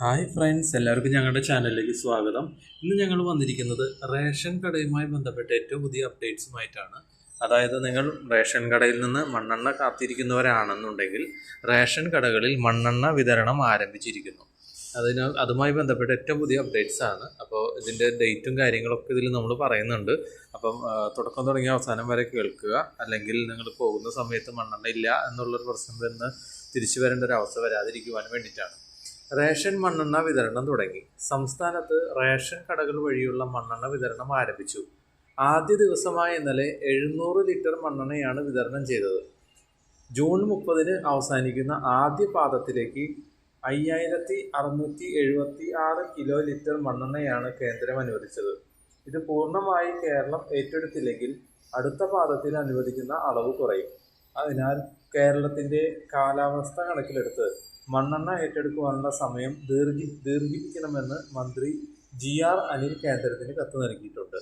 Hi friends എല്ലാവർക്കും ഞങ്ങളുടെ ചാനലിലേക്ക് സ്വാഗതം. ഇന്ന് ഞങ്ങൾ വന്നിരിക്കുന്നത് റേഷൻ കടയുമായി ബന്ധപ്പെട്ട ഏറ്റവും പുതിയ അപ്ഡേറ്റ്സുമായിട്ടാണ് അതായത് നിങ്ങൾ റേഷൻ കടയിൽ നിന്ന് മണ്ണെണ്ണ കാത്തിരിക്കുന്നവരാണെന്നുണ്ടെങ്കിൽ റേഷൻ കടകളിൽ മണ്ണെണ്ണ വിതരണം ആരംഭിച്ചിരിക്കുന്നു. അതിന് അതുമായി ബന്ധപ്പെട്ട ഏറ്റവും പുതിയ അപ്ഡേറ്റ്സ് ആണ്. അപ്പോൾ ഇതിന്റെ ഡേറ്റും കാര്യങ്ങളൊക്കെ ഇതിൽ നമ്മൾ പറയുന്നുണ്ട്. അപ്പം തുടക്കം തുടങ്ങി അവസാനം വരെ കേൾക്കുക. അല്ലെങ്കിൽ നിങ്ങൾ പോകുന്ന സമയത്ത് മണ്ണെണ്ണ ഇല്ല എന്നുള്ളൊരു പ്രശ്നം വന്ന് തിരിച്ചു വരേണ്ട ഒരു അവസ്ഥ വരാതിരിക്കുവാൻ വേണ്ടിയിട്ടാണ്. റേഷൻ മണ്ണെണ്ണ വിതരണം തുടങ്ങി. സംസ്ഥാനത്ത് റേഷൻ കടകൾ വഴിയുള്ള മണ്ണെണ്ണ വിതരണം ആരംഭിച്ചു. ആദ്യ ദിവസമായ ഇന്നലെ എഴുന്നൂറ് ലിറ്റർ മണ്ണെണ്ണയാണ് വിതരണം ചെയ്തത്. ജൂൺ മുപ്പതിന് അവസാനിക്കുന്ന ആദ്യ പാദത്തിലേക്ക് അയ്യായിരത്തി അറുന്നൂറ്റി എഴുപത്തി ആറ് കിലോ ലിറ്റർ മണ്ണെണ്ണയാണ് കേന്ദ്രം അനുവദിച്ചത്. ഇത് പൂർണമായി കേരളം ഏറ്റെടുത്തില്ലെങ്കിൽ അടുത്ത പാദത്തിൽ അനുവദിക്കുന്ന അളവ് കുറയും. അതിനാൽ കേരളത്തിന്റെ കാലാവസ്ഥ കണക്കിലെടുത്ത് മണ്ണെണ്ണ ഏറ്റെടുക്കുവാനുള്ള സമയം ദീർഘി ദീർഘിപ്പിക്കണമെന്ന് മന്ത്രി ജി ആർ അനിൽ കേന്ദ്രത്തിന് കത്ത് നൽകിയിട്ടുണ്ട്.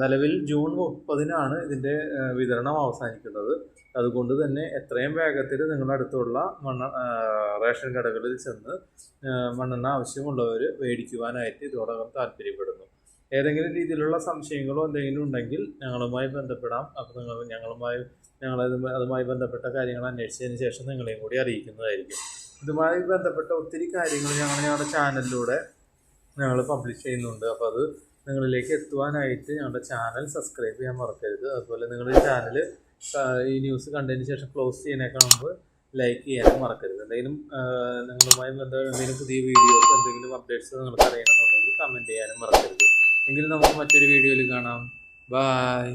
നിലവിൽ ജൂൺ മുപ്പതിനാണ് ഇതിന്റെ വിതരണം അവസാനിക്കുന്നത്. അതുകൊണ്ട് തന്നെ എത്രയും വേഗത്തിൽ നിങ്ങളുടെ അടുത്തുള്ള മണ്ണ റേഷൻ കടകളിൽ ചെന്ന് മണ്ണെണ്ണ ആവശ്യമുള്ളവർ മേടിക്കുവാനായിട്ട് ഇതോടകം താല്പര്യപ്പെടുന്നു. ഏതെങ്കിലും രീതിയിലുള്ള സംശയങ്ങളോ എന്തെങ്കിലും ഉണ്ടെങ്കിൽ ഞങ്ങളുമായി ബന്ധപ്പെടാം. അപ്പോൾ നിങ്ങൾ ഞങ്ങളുമായി ഞങ്ങൾ അതുമായി ബന്ധപ്പെട്ട കാര്യങ്ങൾ അന്വേഷിച്ചതിന് ശേഷം നിങ്ങളെയും കൂടി അറിയിക്കുന്നതായിരിക്കും. ഇതുമായി ബന്ധപ്പെട്ട ഒത്തിരി കാര്യങ്ങൾ ഞങ്ങൾ ഞങ്ങളുടെ ചാനലിലൂടെ ഞങ്ങൾ പബ്ലിഷ് ചെയ്യുന്നുണ്ട്. അപ്പോൾ അത് നിങ്ങളിലേക്ക് എത്തുവാനായിട്ട് ഞങ്ങളുടെ ചാനൽ സബ്സ്ക്രൈബ് ചെയ്യാൻ മറക്കരുത്. അതുപോലെ നിങ്ങളുടെ ചാനൽ ഈ ന്യൂസ് കണ്ടതിന് ശേഷം ക്ലോസ് ചെയ്യുന്നതിനേക്കാൾ മുമ്പ് ലൈക്ക് ചെയ്യാനും മറക്കരുത്. എന്തെങ്കിലും നിങ്ങളുമായി ബന്ധപ്പെട്ട എന്തെങ്കിലും പുതിയ വീഡിയോസ് എന്തെങ്കിലും അപ്ഡേറ്റ്സ് നിങ്ങൾക്ക് അറിയണമെന്നുണ്ടെങ്കിൽ കമന്റ് ചെയ്യാനും മറക്കരുത്. എങ്കിൽ നമുക്ക് മറ്റൊരു വീഡിയോയിൽ കാണാം. ബായ്